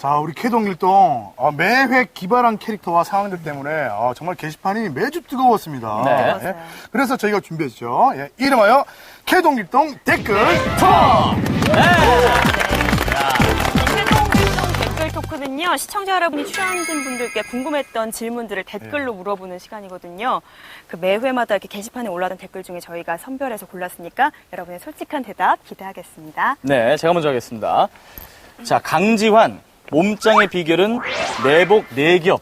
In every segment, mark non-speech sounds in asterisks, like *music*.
자, 우리 캐동일동 어, 매회 기발한 캐릭터와 상황들 때문에 어, 정말 게시판이 매주 뜨거웠습니다. 네. 예. 그래서 저희가 준비했죠. 예, 이름하여 캐동일동 댓글 최동일동 댓글 토크는요, 시청자 여러분이 출연진 분들께 궁금했던 질문들을 댓글로 물어보는 시간이거든요. 그 매회마다 이렇게 게시판에 올라오는 댓글 중에 저희가 선별해서 골랐으니까 여러분의 솔직한 대답 기대하겠습니다. 네, 제가 먼저 하겠습니다. 자, 강지환. 몸짱의 비결은 내복 네겹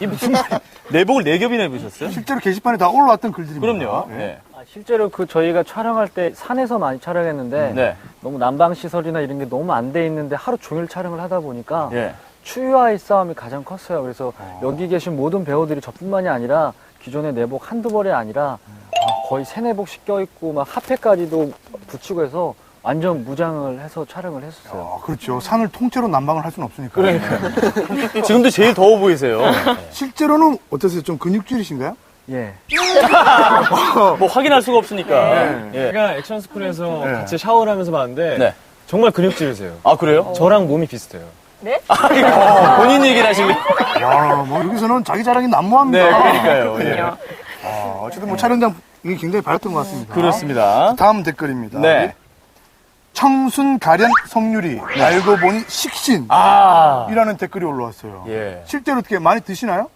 이 무슨 말 내복을 네겹이나 입으셨어요? 실제로 게시판에 다 올라왔던 글들입니다. 그럼요. 예. 네. 아, 실제로 그 저희가 촬영할 때 산에서 많이 촬영했는데 네. 너무 난방 시설이나 이런 게 너무 안 돼 있는데 하루 종일 촬영을 하다 보니까 예. 추위와의 싸움이 가장 컸어요. 그래서 여기 계신 모든 배우들이 저뿐만이 아니라 기존의 내복 한두 벌이 아니라 아, 거의 세네복씩 껴입고 막 핫팩까지도 붙이고 해서 완전 무장을 해서 촬영을 했었어요. 아, 그렇죠. 산을 통째로 난방을 할 수는 없으니까. 그러니까. *laughs* 지금도 제일 더워 보이세요. 실제로는 어떠세요? 좀 근육질이신가요? 예. *laughs* 뭐 확인할 수가 없으니까. 예. 제가 액션 스쿨에서 네. 같이 샤워를 하면서 봤는데 네. 정말 근육질이세요. 아, 그래요? 저랑 몸이 비슷해요. *laughs* 아, 본인 얘기를 하시는 야, 뭐 여기서는 자기 자랑이 난무합니다. 네, 그러니까요. 예. 아, 어쨌든 뭐 촬영장 이 굉장히 밝았던 것 같습니다. 그렇습니다. 다음 댓글입니다. 네. 청순 가련 성유리 알고 보니 식신이라는 아. 댓글이 올라왔어요. 예. 실제로 어떻게 많이 드시나요?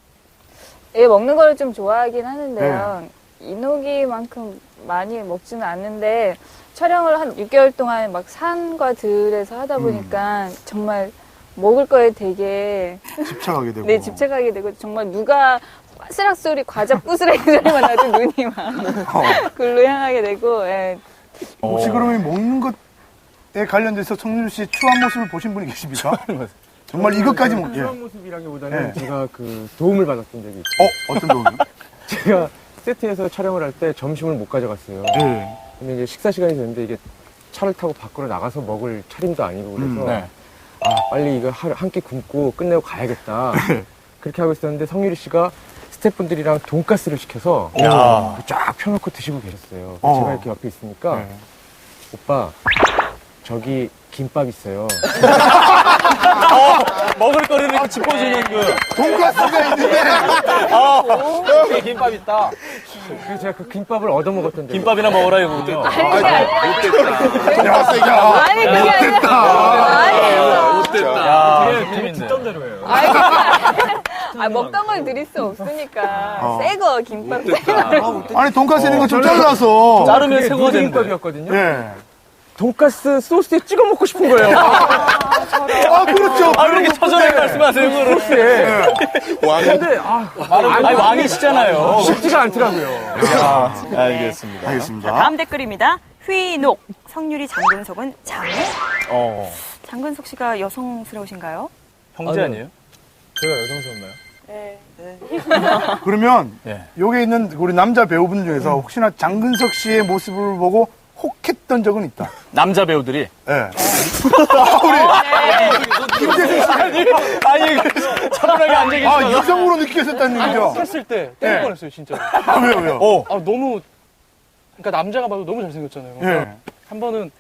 예, 먹는 거를 좀 좋아하긴 하는데요. 이노기만큼 많이 먹지는 않는데 촬영을 한 6개월 동안 막 산과 들에서 하다 보니까 정말 먹을 거에 되게 집착하게 되고. *laughs* 네, 집착하게 되고 정말 누가 빠스락 소리, 과자 부스러기 소리만 나도 눈이 막 *laughs* 어. 글로 향하게 되고 예, 혹시 그러면 먹는 것에 관련돼서 성유리 씨의 추한 모습을 보신 분이 계십니까? 정말 이것까지 먹, 예. 그런 모습이라기보다는 네. 제가 그 도움을 받았던 적이 있어요. 어, 어떤 도움이? *laughs* 제가 세트에서 촬영을 할 때 점심을 못 가져갔어요. 예. 근데 이제 식사 시간이 됐는데 이게 차를 타고 밖으로 나가서 먹을 차림도 아니고 그래서 음, 네. 아 빨리 이거 한 끼 굶고 끝내고 가야겠다. *laughs* 그렇게 하고 있었는데 성유리 씨가 스태프분들이랑 돈가스를 시켜서 야. 쫙 펴놓고 드시고 계셨어요. 어. 제가 이렇게 옆에 있으니까 네. 오빠 저기 김밥 있어요. 먹을 거리를 짚어주는 그. 돈가스가 있는데 여기 김밥 있다. 그래서 제가 그 김밥을 얻어 먹었던 적이 김밥이나 먹으라 이거군요. 야, 세야. 아니 그게 아니라 아니에요. 야, 되게. 듣던 대로예요. 아, 먹던 걸 드릴 수 없으니까 어. 새거 김밥 새거 아니 돈가스 있는 거 좀 잘라서. 자르면 그게 새거가 되는데. 누드김밥이었거든요. 예. 돈가스 소스에 찍어 먹고 싶은 거예요. 아, 그렇죠. 아, 그렇게 처절하게 말씀하세요, 그거를. 소스에. 근데 아, 아니, 왕이시잖아요. 쉽지가 않더라고요. 알겠습니다. 알겠습니다. 다음 댓글입니다. 휘녹. 성유리 장근석은 장우? 어. 장근석 씨가 여성스러우신가요? 형제 아니에요? 제가 여성스럽나요? *laughs* 그러면 예. 여기 있는 우리 남자 배우분 중에서 혹시나 장근석 씨의 모습을 보고 혹했던 적은 있다. 남자 배우들이. 예. 아, 우리 김재승 씨. 아니, 그, 차분하게 앉아 계시다가. 아, 여성으로 느끼셨다는 얘기죠? 했을 때 네. 때릴 뻔했어요 진짜. 아, 왜요, 왜요? 어. 아 너무 그러니까 남자가 봐도 너무 잘생겼잖아요. 예. 한 번은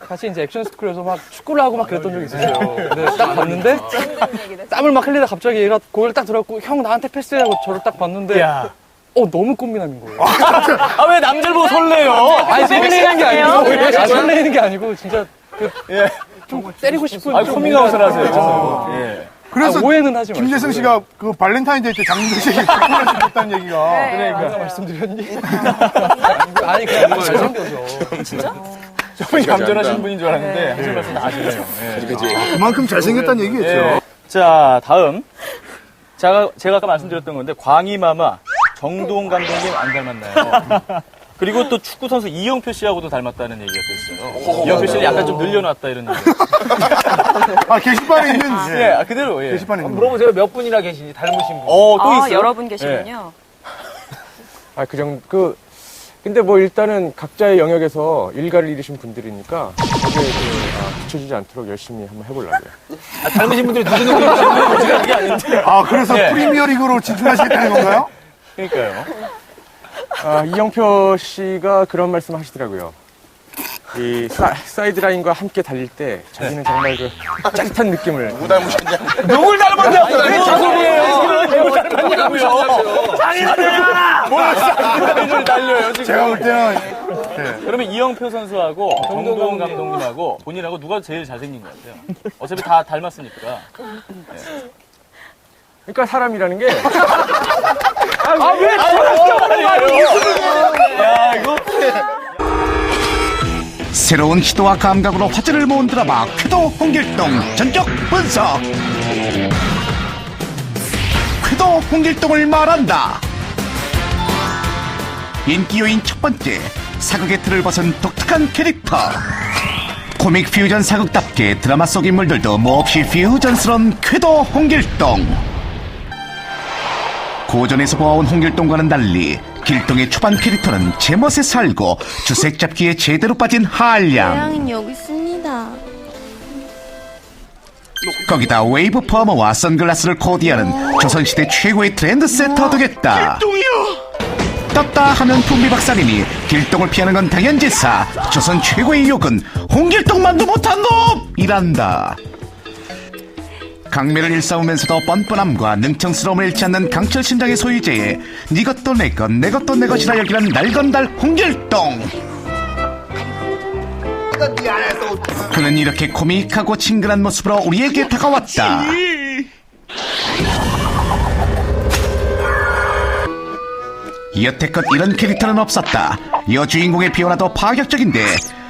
같이 이제 액션 스쿨에서 막 축구를 하고 막 그랬던 적이 있었어요. 근데 딱 봤는데 땀을 막 흘리다 갑자기 얘가 고개를 딱 들어갖고 형 나한테 패스해라고 저를 딱 봤는데 야. 어 너무 꽃미남인 거예요. 아, 왜 남자를 보고 설레요? 아니 설레이는 게. 아니고 아, 설레이는 게 아니고 진짜 그, 예. 좀 때리고 싶은 아, 뭔가- 하세요. 어. 예. 그래서 아, 오해는 하지 마시고. 김재승 씨가 그 발렌타인데이 때 장근석 씨에게 결혼을 시켰다는 얘기가. 그러니까 아까 말씀드렸니? *laughs* 아니 그냥 너무 잘생겨서. 저분이 감전하신 분인 줄 알았는데, 하실 말씀 다 하시네요. 예. 그만큼 잘생겼다는 얘기겠죠. 예. 자, 다음. 제가, 제가 아까 말씀드렸던 건데, 광희마마, 정동원 감독님 안 닮았나요? 그리고 또 축구 선수 이영표 씨하고도 닮았다는 얘기가 있어요. 이영표 씨를 약간 좀 늘려놨다 이런 얘기. 아, 게시판에 있는. 예, 예. 아, 그대로, 예. 게시판에 있는. 물어보세요. 몇 분이나 계시니 닮으신 분? 어, 또 아, 있어요? 여러 분 계시군요. 아, 그 정도, 그, 근데 뭐 일단은 각자의 영역에서 일가를 이루신 분들이니까 거기에 그, 아, 비춰지지 않도록 열심히 한번 해보려고요. 아, 닮으신 분들이 누구누구 있는 제가 그게 아닌데. 아, 그래서 예. 프리미어 리그로 진출하시겠다는 건가요? 그러니까요. 아, 이영표 씨가 그런 말씀 하시더라고요. 이 사, 사이드 라인과 함께 달릴 때 자기는 정말 그 짜릿한 느낌을 누굴 닮았냐고! 왜 자손이에요! 누굴 닮았냐고요! 뭘 달려요, 지금. 제가 볼 때는 그러면 이영표 선수하고 정동원 감독님하고 본인하고 누가 제일 잘생긴 것 같아요? 어차피 다 닮았으니까. 그러니까 사람이라는 게 *laughs* 야, 이거. 새로운 시도와 감각으로 화제를 모은 드라마 쾌도 홍길동 전격 분석. 쾌도 홍길동을 말한다. 인기 요인 첫 번째 사극의 틀을 벗은 독특한 캐릭터. 코믹 퓨전 사극답게 드라마 속 인물들도 몹시 퓨전스러운 쾌도 홍길동 고전에서 보아온 홍길동과는 달리 길동의 초반 캐릭터는 제멋에 살고 주색 잡기에 제대로 빠진 한량. 고양이는 여기 있습니다. 거기다 웨이브 퍼머와 선글라스를 코디하는 조선시대 최고의 트렌드 세터 되겠다. 떴다 하면 품비 박사님이 길동을 피하는 건 당연지사 조선 최고의 욕은 홍길동만도 못한 놈이란다 강매를 일삼으면서도 뻔뻔함과 능청스러움을 잃지 않는 강철 심장의 소유제에 네 것도 내 것, 내 것도 내 것이라 여기는 날건달 홍길동. 그는 이렇게 코믹하고 친근한 모습으로 우리에게 다가왔다. 여태껏 이런 캐릭터는 없었다. 여주인공의 비원화도 파격적인데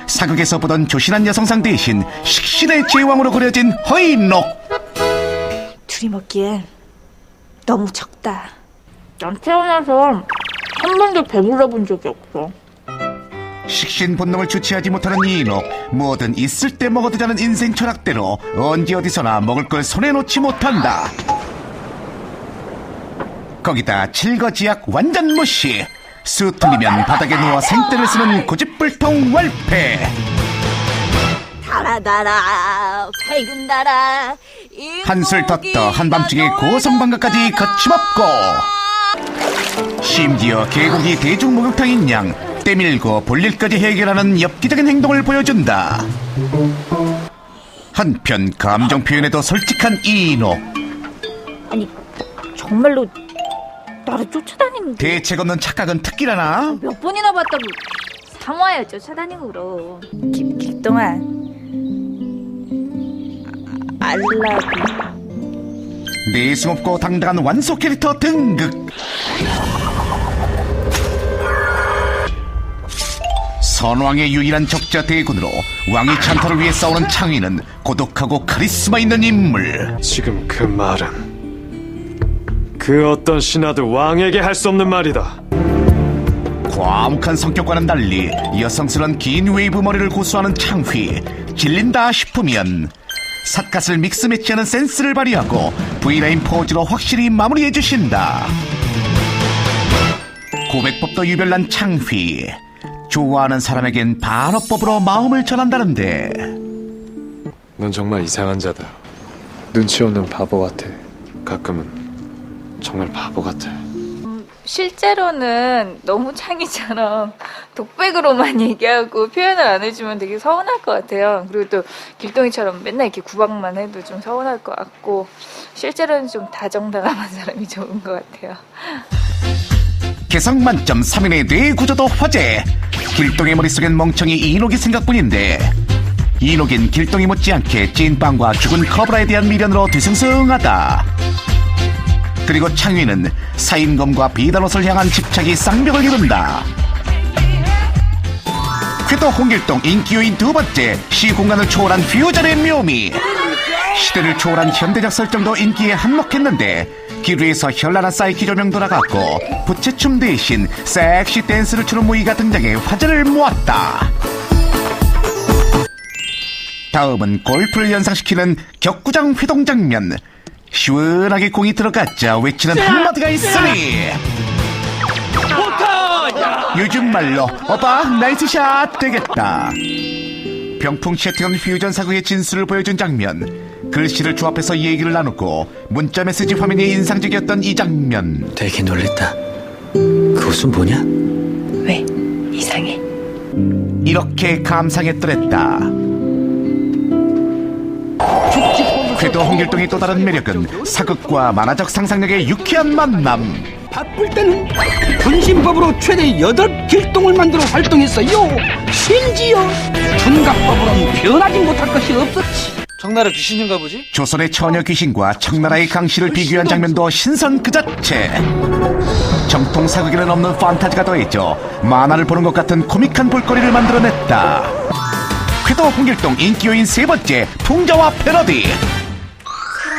사극에서 보던 조신한 여성상 대신 식신의 제왕으로 그려진 허인록 둘이 먹기엔 너무 적다. 난 태어나서 한 번도 배불러 본 적이 없어. 식신 본능을 주체하지 못하는 이인옥 뭐든 있을 때 먹어두자는 인생 철학대로 언제 어디서나 먹을 걸 손에 놓지 못한다 거기다 칠거지약 완전 무시 수 틀리면 바닥에 누워 생떼를 쓰는 고집불통 월패 달아 달아 밝은 달아 한술 덧더 한밤중에 고성방가까지 거침없고. 심지어 개고기 대중 목욕탕인 양 때밀고 볼일까지 해결하는 엽기적인 행동을 보여준다. 한편 감정 표현에도 솔직한 이인옥 아니 정말로 나를 쫓아다니는 게 대책 없는 착각은 특기라나? 몇 번이나 봤다고. 사모하여 쫓아다니고 그러 길, 길동안 아, 알라고 내숭없고 당당한 완소 캐릭터 등극. 선왕의 유일한 적자 대군으로 왕의 찬탈을 위해 싸우는 창의는 고독하고 카리스마 있는 인물. 지금 그 말은 그 어떤 신하도 왕에게 할 수 없는 말이다. 과묵한 성격과는 달리 여성스러운 긴 웨이브 머리를 고수하는 창휘 질린다 싶으면 삿갓을 믹스 매치하는 센스를 발휘하고 V라인 포즈로 확실히 마무리해 주신다 고백법도 유별난 창휘 좋아하는 사람에겐 반어법으로 마음을 전한다는데 넌 정말 이상한 자다. 눈치 없는 바보 같아. 가끔은 정말 바보 같아. 실제로는 너무 창의처럼 독백으로만 *laughs* 얘기하고 표현을 안 해주면 되게 서운할 것 같아요. 그리고 또 길동이처럼 맨날 이렇게 구박만 해도 좀 서운할 것 같고 실제로는 좀 다정다감한 사람이 *laughs* 좋은 것 같아요. 개성 만점 3인의 뇌 구조도 화제 길동의 머릿속엔 멍청이 이인옥이 생각뿐인데 이인옥인 길동이 못지않게 찐빵과 죽은 커브라에 대한 미련으로 뒤숭숭하다 그리고 창휘는 사인검과 비단옷을 향한 집착이 쌍벽을 이룬다. 쾌도 홍길동 인기 요인 두 번째 시공간을 초월한 퓨전의 묘미. 시대를 초월한 현대적 설정도 인기에 한몫했는데 기류에서 현란한 사이키 조명 돌아갔고 부채춤 대신 섹시 댄스를 추는 무이가 등장해 화제를 모았다. 다음은 골프를 연상시키는 격구장 회동 장면 시원하게 공이 들어갔자 외치는 한마디가 있으니. 요즘 말로 오빠 나이스샷 되겠다. 병풍 채팅한 퓨전 사극의 진수를 보여준 장면. 글씨를 조합해서 얘기를 나누고 문자 메시지 화면이 인상적이었던 이 장면. 되게 놀랬다. 그 옷은 뭐냐? 왜? 이상해. 이렇게 감상했더랬다. 궤도 홍길동의 또 다른 매력은 사극과 만화적 상상력의 유쾌한 만남. 바쁠 때는 분신법으로 최대 여덟 길동을 만들어 활동했어요. 심지어 둔갑법으로는 변하지 못할 것이 없었지. 청나라 귀신인가 보지? 조선의 처녀 귀신과 청나라의 강씨를 비교한 장면도 신선 그 자체. 정통 사극에는 없는 판타지가 더해져 만화를 보는 것 같은 코믹한 볼거리를 만들어냈다. 궤도 홍길동 인기요인 세 번째 풍자와 패러디.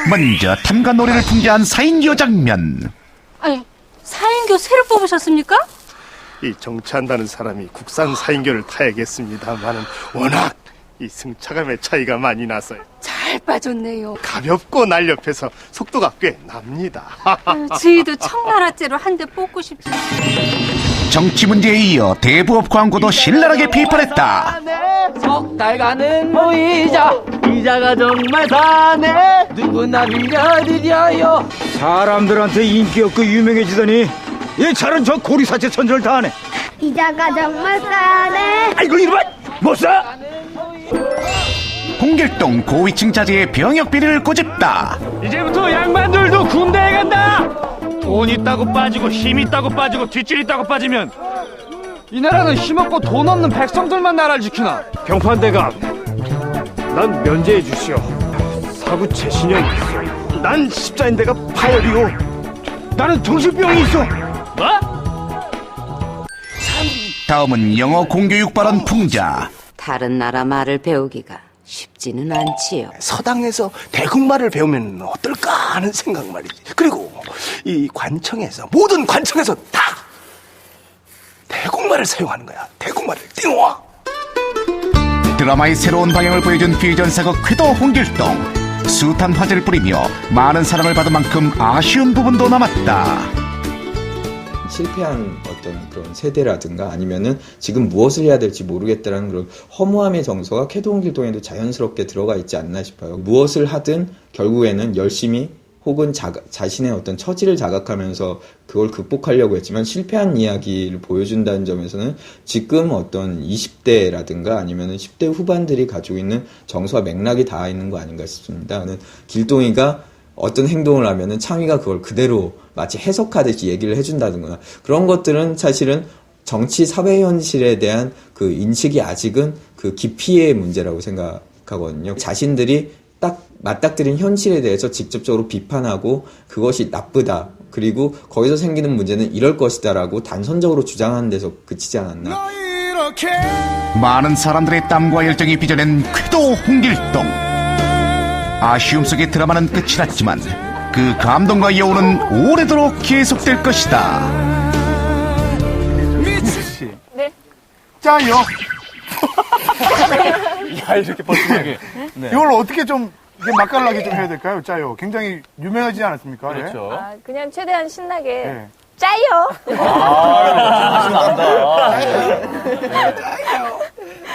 먼저 탐관 노래를 풍자한 사인기호 장면. 아니, 사인교 새로 뽑으셨습니까? 이 정치한다는 사람이 국산 사인교를 타야겠습니다만은 워낙 이 승차감의 차이가 많이 나서요. 잘 빠졌네요. 가볍고 날렵해서 속도가 꽤 납니다. 아유, 저희도 청나라째로 한 대 뽑고 싶지. 정치 문제에 이어 대부업 광고도 신랄하게 비판했다. 석달 가는 모이자 이자가 정말 사네 누구나 빌려드려요 사람들한테 인기 없고 유명해지더니 얘 차는 저 고리사체 선전을 다 하네 이자가 정말 싸네. 아이고 이놈아 못사 홍길동 고위층 자제의 병역 비리를 꼬집다. 이제부터 양반들도 군대에 간다 돈 있다고 빠지고 힘 있다고 빠지고 뒷줄 있다고 빠지면 이 나라는 힘없고 돈 없는 백성들만 나라를 지키나? 경판대감 난 면제해 주시오. 사구 최신형이 있어. 난 십자인대가 파열이오. 나는 정신병이 있어. 뭐? 다음은 영어 공교육 발언 풍자. 다른 나라 말을 배우기가 쉽지는 않지요. 서당에서 대국말을 배우면 어떨까 하는 생각 말이지. 그리고 이 관청에서 모든 관청에서 다 대국말을 사용하는 거야. 대국말을 띵와 드라마의 새로운 방향을 보여준 퓨전 사극 쾌도 홍길동. 숱한 화제를 뿌리며 많은 사랑을 받은 만큼 아쉬운 부분도 남았다. 실패한 어떤 그런 세대라든가 아니면은 지금 무엇을 해야 될지 모르겠다라는 그런 허무함의 정서가 캐도홍길동에도 자연스럽게 들어가 있지 않나 싶어요. 무엇을 하든 결국에는 열심히 혹은 자, 자신의 어떤 처지를 자각하면서 그걸 극복하려고 했지만 실패한 이야기를 보여준다는 점에서는 지금 어떤 20대라든가 아니면은 10대 후반들이 가지고 있는 정서와 맥락이 닿아 있는 거 아닌가 싶습니다. 저는 길동이가 어떤 행동을 하면은 창의가 그걸 그대로 마치 해석하듯이 얘기를 해준다든가 그런 것들은 사실은 정치 사회 현실에 대한 그 인식이 아직은 그 깊이의 문제라고 생각하거든요. 자신들이 딱 맞닥뜨린 현실에 대해서 직접적으로 비판하고 그것이 나쁘다. 그리고 거기서 생기는 문제는 이럴 것이다라고 단선적으로 주장하는 데서 그치지 않았나. 많은 사람들의 땀과 열정이 빚어낸 쾌도 홍길동. 아쉬움 속의 드라마는 끝이 났지만 그 감동과 여운은 오래도록 계속될 것이다. 씨. 네. 짜요. *laughs* 야, 이렇게 뻘쭘하게. 네. 이걸 어떻게 좀 이게 맛깔나게 좀 해야 될까요? 짜요. 굉장히 유명하지 않았습니까? 예? 그렇죠. 아, 그냥 최대한 신나게 예. 짜요. *laughs*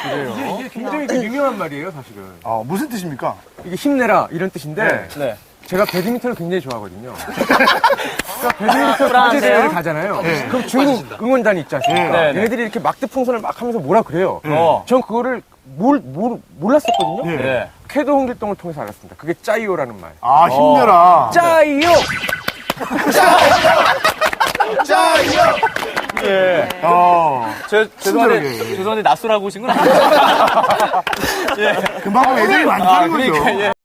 이게, 이게 굉장히 그 유명한 말이에요, 사실은. 어, 무슨 뜻입니까? 이게 힘내라 이런 뜻인데 네. 제가 배드민턴을 굉장히 좋아하거든요. 그러니까 배드민턴 국제 대회를 가잖아요. 네. 그럼 중국 응원단이 있지 않습니까? 네, 네. 얘네들이 이렇게 막대 풍선을 막 하면서 뭐라 그래요. 어. 전 그거를 몰, 몰, 몰랐었거든요. 네. 네. 캐도 홍길동을 통해서 알았습니다. 그게 짜이오라는 말. 아, 힘내라. 짜이오! *laughs* 짜요. 예. 어. 제, 죄송한데, 친절하게. 죄송한데, 낯설하고 오신 건 아니죠? *laughs* 예. 그만큼 애들이 많다는 아, 거죠. 그러니까, 예.